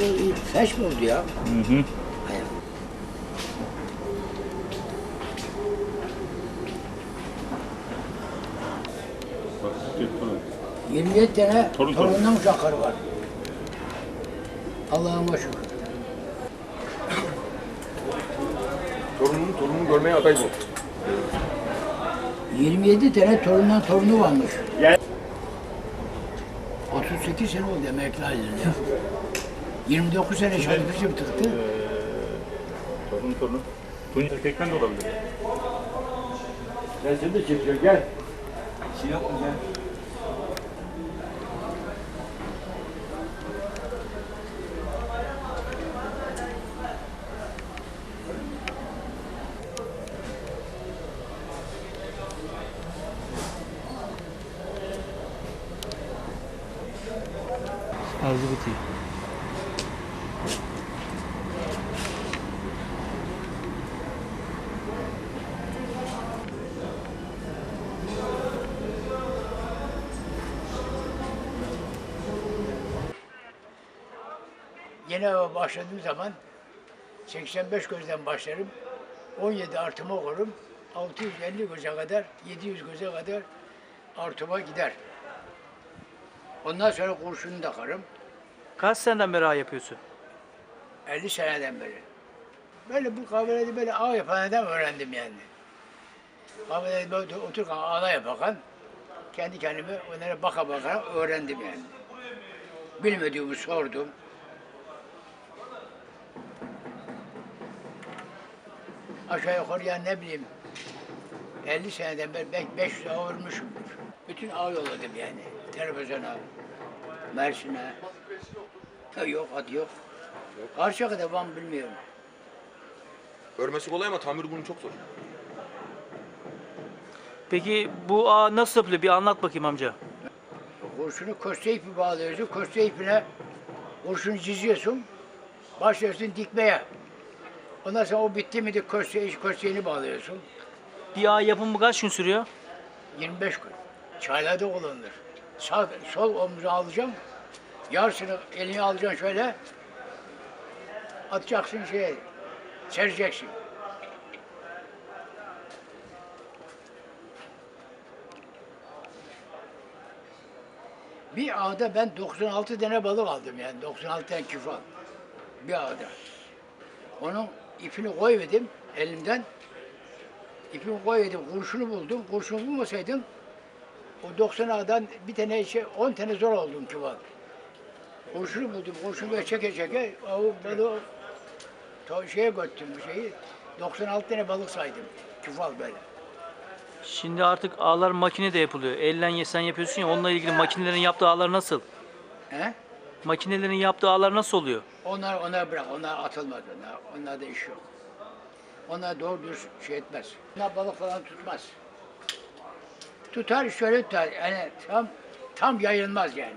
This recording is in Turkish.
iyi. Feş mi oldu ya? Hı hı. Falan. 27 tane Torun torun. torundan uşakları var. Allah'ıma şükür. Torununu torununu görmeye aday bu. 27 tane torundan torunu varmış. Gel. 38 sene oldu emekli ayrıldı ya. 29 sene çalışmışım tıktı. Torun torun. Tunç erkekten de olabilir. Ben seni de çekiyorum gel. Şey yapma gel. Şarjı bitiyor. O başladığım zaman 85 gözden başlarım. 17 artıma okurum. 650 göze kadar, 700 göze kadar artıma gider. Ondan sonra kurşunu takarım. Kaç seneden beri yapıyorsun? 50 seneden beri. Böyle bu kahvelerde böyle ağ yapanlardan öğrendim yani. Kahvelerde böyle otururken ağla yaparken kendi kendime onlara baka baka öğrendim yani. Bilmediğimi sordum. Aşağı yukarı ya ne bileyim 50 seneden beri belki 500 ağ ölmüşümdür. Bütün ağ yolladım yani. Televizyona, Mersin'e. Yok, hadi yok. Karşıyaka'da ben bilmiyorum. Örmesi kolay ama tamir bunun çok zor. Peki bu ağ nasıl yapılıyor? Bir anlat bakayım amca. Kurşunu köste ipi bağlıyorsun. Köste ipine kurşunu çiziyorsun. Başlıyorsun dikmeye. Ondan sonra o bitti mi de köste, kösteğini bağlıyorsun. Bir ağ yapımı kaç gün sürüyor? 25 gün. Çaylarda kullanılır. Sağ, sol omuzu alacağım. Yarısını elini alacaksın şöyle. Atacaksın şeye. Sereceksin. Bir ağda ben 96 tane balık aldım yani. 96 tane küfal. Bir ağda. Onun ipini koyverdim elimden. İpimi koyverdim, kurşunu buldum. Kurşunu bulmasaydım o 90 ağdan bir tane şey, 10 tane zor oldum küfal. Kurşunu buldum, kurşunu böyle çeke çeke o balığı to şeye götürdüm bu şeyi. 96 tane balık saydım. Küfal böyle. Şimdi artık ağlar makinede yapılıyor. Ellen ye- sen yapıyorsun ya onunla ilgili makinelerin yaptığı ağlar nasıl? He? Makinelerin yaptığı ağlar nasıl oluyor? Onlar onlar bırak, onlar atılmaz. Onlar, onlarda iş yok. Onlar doğru düz şey etmez. Onlar balık falan tutmaz. Tutar şöyle tutar. Yani tam tam yayılmaz yani.